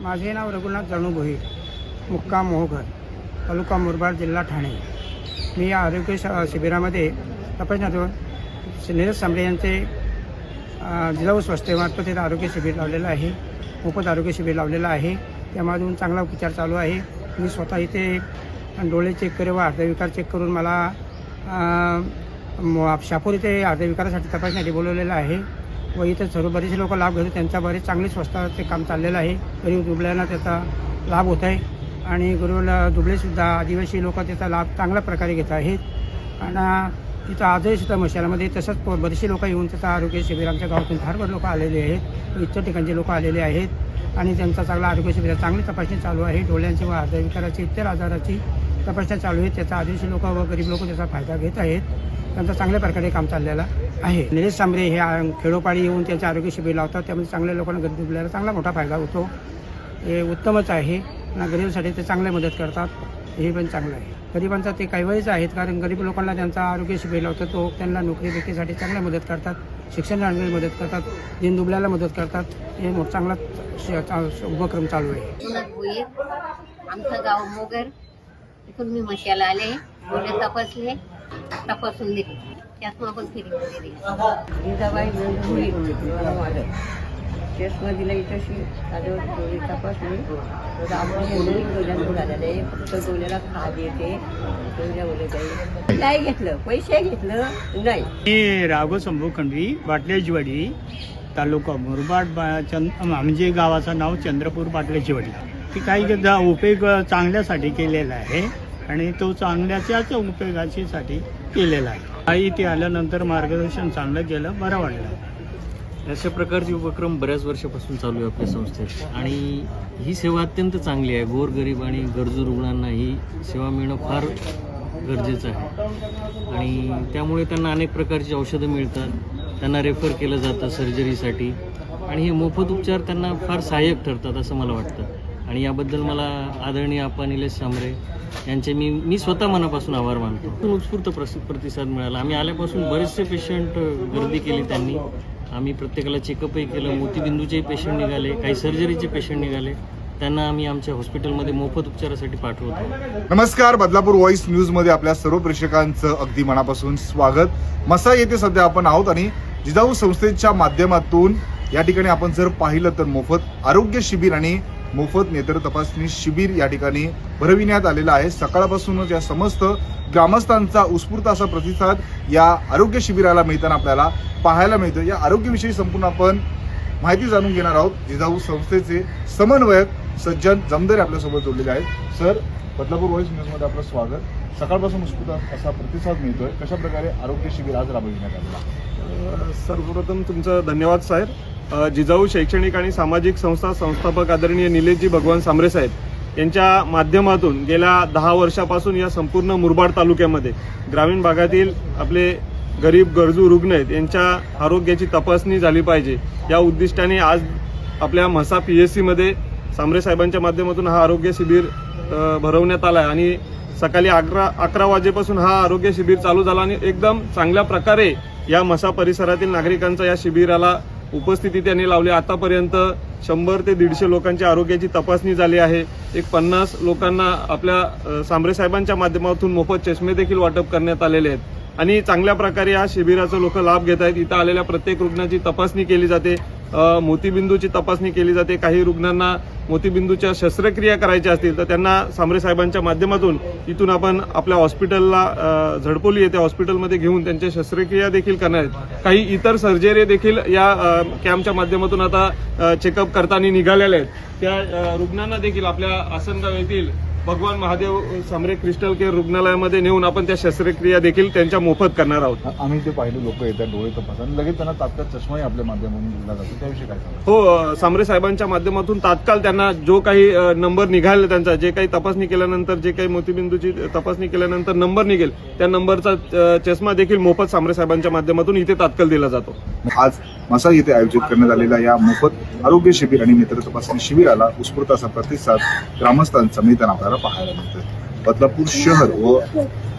माझे नाव रघुनाथ जाणू भोईर मुक्काम मोहघर तालुका मुरबाड जिल्हा ठाणे. मी या आरोग्य श- शिबिरामध्ये तपासण्यातून नीरज सांबळे यांचे जिल्हा व संस्थेमार्फत इथं आरोग्य शिबिर लावलेलं आहे. मोफत आरोग्य शिबिर लावलेलं आहे. त्यामधून चांगला उपचार चालू आहे. मी स्वतः इथे डोळे चेक करे व हृदयविकार चेक करून मला शापूर इथे हृदयविकारासाठी तपासण्यासाठी बोलवलेलं आहे. व इथं सर्व बरेचसे लोक लाभ घेतो त्यांचा बरेच चांगले स्वस्ताचे काम चाललेलं आहे. गरीब दुबळ्यांना त्याचा लाभ होत आहे. आणि गरीब दुबळेसुद्धा आदिवासी लोक त्याचा लाभ चांगल्या प्रकारे घेत आहेत. आणि तिथं आजही सुद्धा मशालामध्ये तसंच बरेचसे लोक येऊन त्याचा आरोग्य शिबिर आमच्या गावातून फार बरे लोक आलेले आहेत. इतर ठिकाणचे लोक आलेले आहेत. आणि त्यांचा चांगला आरोग्य शिबिर चांगली तपासणी चालू आहे. डोळ्यांची व हृदयविकाराची इतर आजाराची तपासण्या चालू आहेत. त्याचा आदिवासी लोक व गरीब लोक त्याचा फायदा घेत आहेत. त्यांचा चांगल्या प्रकारे काम चाललेलं आहे. निलेश सांबरे हे खेडोपाडी येऊन त्यांचे आरोग्य शिबिर लावतात. त्यामुळे चांगल्या लोकांना गरीब दुबल्याला चांगला मोठा फायदा होतो. हे उत्तमच आहे. आणि गरिबांसाठी ते चांगले मदत करतात. हे पण चांगलं आहे. गरिबांचा ते काही वेळेच आहेत. कारण गरीब लोकांना त्यांचा आरोग्य शिबिर लावतो. तो त्यांना नोकरी भेटीसाठी चांगल्या मदत करतात. शिक्षण आणण्यास मदत करतात. दिन दुबळ्याला मदत करतात. हे मोठ चांगला श- चा- उपक्रम चालू आहे. आमचं गाव मोगर. इथून मी मशाला आले. डोळे तपासले तपासून दिले त्यातून आपण फिरी दिली जिजाबाई भुई केसमधील इथंशी डोळे तपासले. तर आहे. फक्त डोळ्याला येते. डोळ्या घेतलं. पैसे घेतलं. नाही. मी राघव शंभू खंडवी तालुका मुरबाड बा- चंद म्हणजे गावाचं नाव चंद्रपूर बाटल्याचीवाडी की काही उपयोग चांगल्यासाठी केलेला आहे आणि तो चांगल्याच्याच उपयोगाच्यासाठी केलेला आहे. काही ते आल्यानंतर मार्गदर्शन चांगलं केलं बरं वाटलं. अशा प्रकारचे उपक्रम बऱ्याच वर्षापासून चालू आहे आपल्या संस्थेत. आणि ही सेवा अत्यंत चांगली आहे. गोरगरीब आणि गरजू रुग्णांना ही सेवा मिळणं फार गरजेचं आहे. आणि त्यामुळे त्यांना अनेक प्रकारची औषधं मिळतात. त्यांना रेफर केलं जातं सर्जरीसाठी आणि हे मोफत उपचार त्यांना फार सहाय्यक ठरतात असं मला वाटतं. आणि याबद्दल मला आदरणीय आपा निलेश सांबरे यांचे मी मी स्वतः मनापासून आभार मानतो. उत्स्फूर्त प्रस प्रतिसाद मिळाला. आम्ही आल्यापासून बरेचसे पेशंट गर्दी केली त्यांनी. आम्ही प्रत्येकाला चेकअपही केलं मोतीबिंदूचेही पेशंट निघाले काही सर्जरीचे पेशंट निघाले. त्यांना आम्ही आमच्या हॉस्पिटलमध्ये मोफत उपचारासाठी पाठवतो नमस्कार बदलापूर व्हॉइस न्यूजमध्ये आपल्या सर्व प्रेक्षकांचं अगदी मनापासून स्वागत. मसा येथे सध्या आपण आहोत आणि जिजाऊ संस्थेच्या माध्यमातून या ठिकाणी आपण जर पाहिलं तर मोफत आरोग्य शिबिर आणि मोफत नेत्र तपासणी शिबिर या ठिकाणी भरविण्यात आलेलं आहे. सकाळपासूनच या समस्त ग्रामस्थांचा उत्स्फूर्त असा प्रतिसाद या आरोग्य शिबिराला मिळताना आपल्याला पाहायला मिळतो या आरोग्याविषयी संपूर्ण आपण माहिती जाणून घेणार आहोत. जिजाऊ संस्थेचे समन्वयक सज्जन जमदारे आपल्यासोबत जोडलेले आहेत. सर बदलापूर व्हॉइस न्यूजमध्ये आपलं स्वागत. सकाळपासून उत्स्फूर्त असा प्रतिसाद मिळतोय. कशा प्रकारे आरोग्य शिबिर आज राबविण्यात आलेला सर्वप्रथम तुमचं धन्यवाद साहेब. जिजाऊ शैक्षणिक आणि सामाजिक संस्था संस्थापक आदरणीय निलेशजी भगवान सांबरे साहेब यांच्या माध्यमातून गेल्या दहा वर्षापासून या संपूर्ण मुरबाड तालुक्यामध्ये ग्रामीण भागातील आपले गरीब गरजू रुग्ण आहेत यांच्या आरोग्याची तपासणी झाली पाहिजे. या उद्दिष्टाने आज आपल्या म्हसा पी एस सीमध्ये सांबरे साहेबांच्या माध्यमातून हा आरोग्य शिबिर भरवण्यात आला आहे. आणि सकाळी अकरा अकरा वाजेपासून हा आरोग्य शिबिर चालू झाला आणि एकदम चांगल्या प्रकारे या मसा परिसरातील नागरिकांचा या शिबिराला उपस्थिती त्यांनी लावली. आतापर्यंत शंभर ते दीडशे लोकांची आरोग्याची तपासणी झाली आहे. एक पन्नास लोकांना आपल्या सांबरे साहेबांच्या माध्यमातून मोफत चष्मे देखील वाटप करण्यात आलेले आहेत. आणि चांगल्या प्रकारे या शिबिराचा लोक लाभ घेत आहेत. इथं आलेल्या प्रत्येक रुग्णाची तपासणी केली जाते. मोतीबिंदूची तपासणी केली जाते. काही रुग्णांना मोतीबिंदूच्या शस्त्रक्रिया करायच्या असतील तर त्यांना सांबरे साहेबांच्या माध्यमातून इथून आपण आपल्या हॉस्पिटलला झडपोली येथे हॉस्पिटलमध्ये घेऊन त्यांच्या शस्त्रक्रिया देखील करणार आहेत. काही इतर सर्जरी देखील या कॅम्पच्या माध्यमातून आता चेकअप करताना निघालेल्या आहेत. त्या रुग्णांना देखील आपल्या आसनगाव येथील भगवान महादेव सांबरे क्रिस्टल केअर रुग्णालयामध्ये नेऊन आपण त्या शस्त्रक्रिया देखील त्यांच्या मोफत करणार आहोत. आम्ही ते पाहिले लोक येतात डोळे तपास आणि लगेच त्यांना तात्काळ चष्माही आपल्या माध्यमातून दिला जातो. त्याविषयी काय सांगा हो अ, सांबरे साहेबांच्या माध्यमातून तात्काळ त्यांना जो काही नंबर निघाल त्यांचा जे काही तपासणी केल्यानंतर जे काही मोतीबिंदूची तपासणी केल्यानंतर नंबर निघेल त्या नंबरचा चष्मा देखील मोफत सांबरे साहेबांच्या माध्यमातून इथे तात्काळ दिला जातो. आज मसा येथे आयोजित करण्यात आलेल्या या मोफत आरोग्य शिबिर आणि नेत्र तपासणी शिबिराला उत्स्फूर्त असा प्रतिसाद ग्रामस्थांचा मिळताना आपल्याला पाहायला मिळतोय. बदलापूर शहर व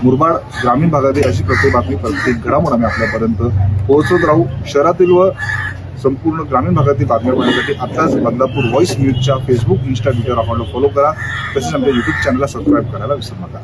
मुरबाड ग्रामीण भागातील अशी प्रत्येक बातमी प्रत्येक घडामोड आम्ही आपल्यापर्यंत पोहोचवत राहू. शहरातील व संपूर्ण ग्रामीण भागातील बातम्या पाहण्यासाठी आताच बदलापूर व्हॉइस न्यूजच्या फेसबुक इन्स्टा ट्विटर अकाउंटला फॉलो करा. तसेच आमच्या युट्यूब चॅनलला सबस्क्राईब करायला विसरू नका.